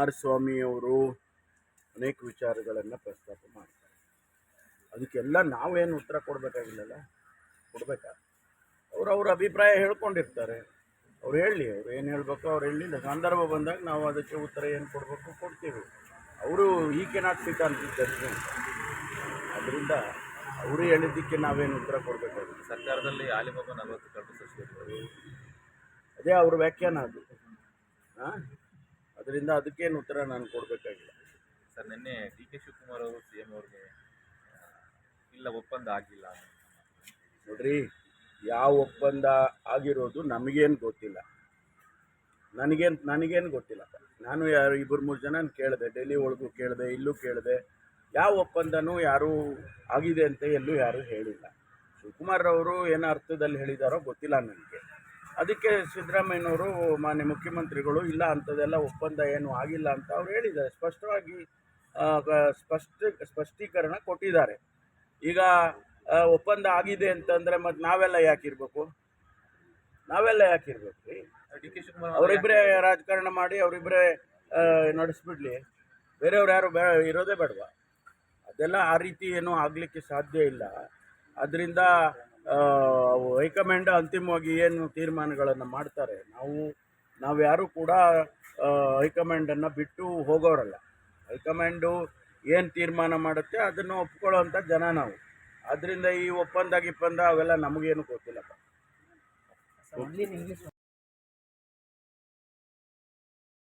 ಕುಮಾರಸ್ವಾಮಿಯವರು ಅನೇಕ ವಿಚಾರಗಳನ್ನು ಪ್ರಸ್ತಾಪ ಮಾಡ್ತಾರೆ. ಅದಕ್ಕೆಲ್ಲ ನಾವೇನು ಉತ್ತರ ಕೊಡಬೇಕಾಗಿಲ್ಲಲ್ಲ? ಕೊಡಬೇಕಾ? ಅವರು ಅವ್ರ ಅಭಿಪ್ರಾಯ ಹೇಳ್ಕೊಂಡಿರ್ತಾರೆ. ಅವ್ರು ಹೇಳಲಿ ಅವ್ರು ಏನು ಹೇಳಬೇಕು ಅವ್ರು ಹೇಳಲಿಲ್ಲ. ಸಂದರ್ಭ ಬಂದಾಗ ನಾವು ಅದಕ್ಕೆ ಉತ್ತರ ಏನು ಕೊಡಬೇಕು ಕೊಡ್ತೀವಿ. ಅವರು ಈ ಕೆನಾಟ್ ಸಿಟ್ ಅಂತಿದ್ದಾರೆ ಅದರಿಂದ ಅವರು ಹೇಳಿದ್ದಕ್ಕೆ ನಾವೇನು ಉತ್ತರ ಕೊಡಬೇಕಾಗಿಲ್ಲ. ಸರ್ಕಾರದಲ್ಲಿ ಆಲಿಬಾಬಾ ನಲವತ್ತು ಸಚಿವರು ಅದೇ ಅವ್ರ ವ್ಯಾಖ್ಯಾನ ಅದು. ಹಾಂ ಅದರಿಂದ ಅದಕ್ಕೇನು ಉತ್ತರ ನಾನು ಕೊಡಬೇಕಾಗಿಲ್ಲ. ಸರ್ ನಿನ್ನೆ ಡಿ ಕೆ ಶಿವಕುಮಾರ್ ಅವರು ಸಿ ಎಂ ಅವ್ರಿಗೆ ಇಲ್ಲ ಒಪ್ಪಂದ ಆಗಿಲ್ಲ ನೋಡ್ರಿ ಯಾವ ಒಪ್ಪಂದ ಆಗಿರೋದು ನಮಗೇನು ಗೊತ್ತಿಲ್ಲ. ನನಗೇನು ನನಗೇನು ಗೊತ್ತಿಲ್ಲ. ನಾನು ಯಾರು ಇಬ್ಬರು ಮೂರು ಜನ ಕೇಳಿದೆ ಡೆಲ್ಲಿ ಒಳಗೂ ಕೇಳಿದೆ ಇಲ್ಲೂ ಕೇಳಿದೆ. ಯಾವ ಒಪ್ಪಂದನೂ ಯಾರೂ ಆಗಿದೆ ಅಂತ ಎಲ್ಲೂ ಯಾರೂ ಹೇಳಿಲ್ಲ. ಶಿವಕುಮಾರ್ ಅವರು ಏನು ಅರ್ಥದಲ್ಲಿ ಹೇಳಿದಾರೋ ಗೊತ್ತಿಲ್ಲ ನನಗೆ. ಅದಕ್ಕೆ ಸಿದ್ದರಾಮಯ್ಯನವರು ಮಾನ್ಯ ಮುಖ್ಯಮಂತ್ರಿಗಳು ಇಲ್ಲ ಅಂಥದ್ದೆಲ್ಲ ಒಪ್ಪಂದ ಏನು ಆಗಿಲ್ಲ ಅಂತ ಅವ್ರು ಹೇಳಿದ್ದಾರೆ. ಸ್ಪಷ್ಟವಾಗಿ ಸ್ಪಷ್ಟ ಸ್ಪಷ್ಟೀಕರಣ ಕೊಟ್ಟಿದ್ದಾರೆ. ಈಗ ಒಪ್ಪಂದ ಆಗಿದೆ ಅಂತಂದರೆ ಮತ್ತು ನಾವೆಲ್ಲ ಯಾಕಿರ್ಬೇಕು? ನಾವೆಲ್ಲ ಯಾಕಿರ್ಬೇಕು? ರೀ ಅವರಿಬ್ಬರೇ ರಾಜಕಾರಣ ಮಾಡಿ ಅವರಿಬ್ಬರೇ ನಡೆಸ್ಬಿಡ್ಲಿ. ಬೇರೆಯವ್ರು ಯಾರು ಬೇ ಇರೋದೇ ಬೇಡವಾ? ಅದೆಲ್ಲ ಆ ರೀತಿ ಏನೂ ಆಗಲಿಕ್ಕೆ ಸಾಧ್ಯ ಇಲ್ಲ. ಅದರಿಂದ ಹೈಕಮಾಂಡ್ ಅಂತಿಮವಾಗಿ ಏನು ತೀರ್ಮಾನಗಳನ್ನು ಮಾಡ್ತಾರೆ? ನಾವು ನಾವು ಯಾರೂ ಕೂಡ ಹೈಕಮಾಂಡನ್ನು ಬಿಟ್ಟು ಹೋಗೋರಲ್ಲ. ಹೈಕಮಾಂಡು ಏನು ತೀರ್ಮಾನ ಮಾಡುತ್ತೆ ಅದನ್ನು ಒಪ್ಕೊಳ್ಳೋವಂಥ ಜನ ನಾವು. ಅದರಿಂದ ಈ ಒಪ್ಪಂದ ಗಿಪ್ಪಂದ ಅವೆಲ್ಲ ನಮಗೇನು ಗೊತ್ತಿಲ್ಲಪ್ಪ.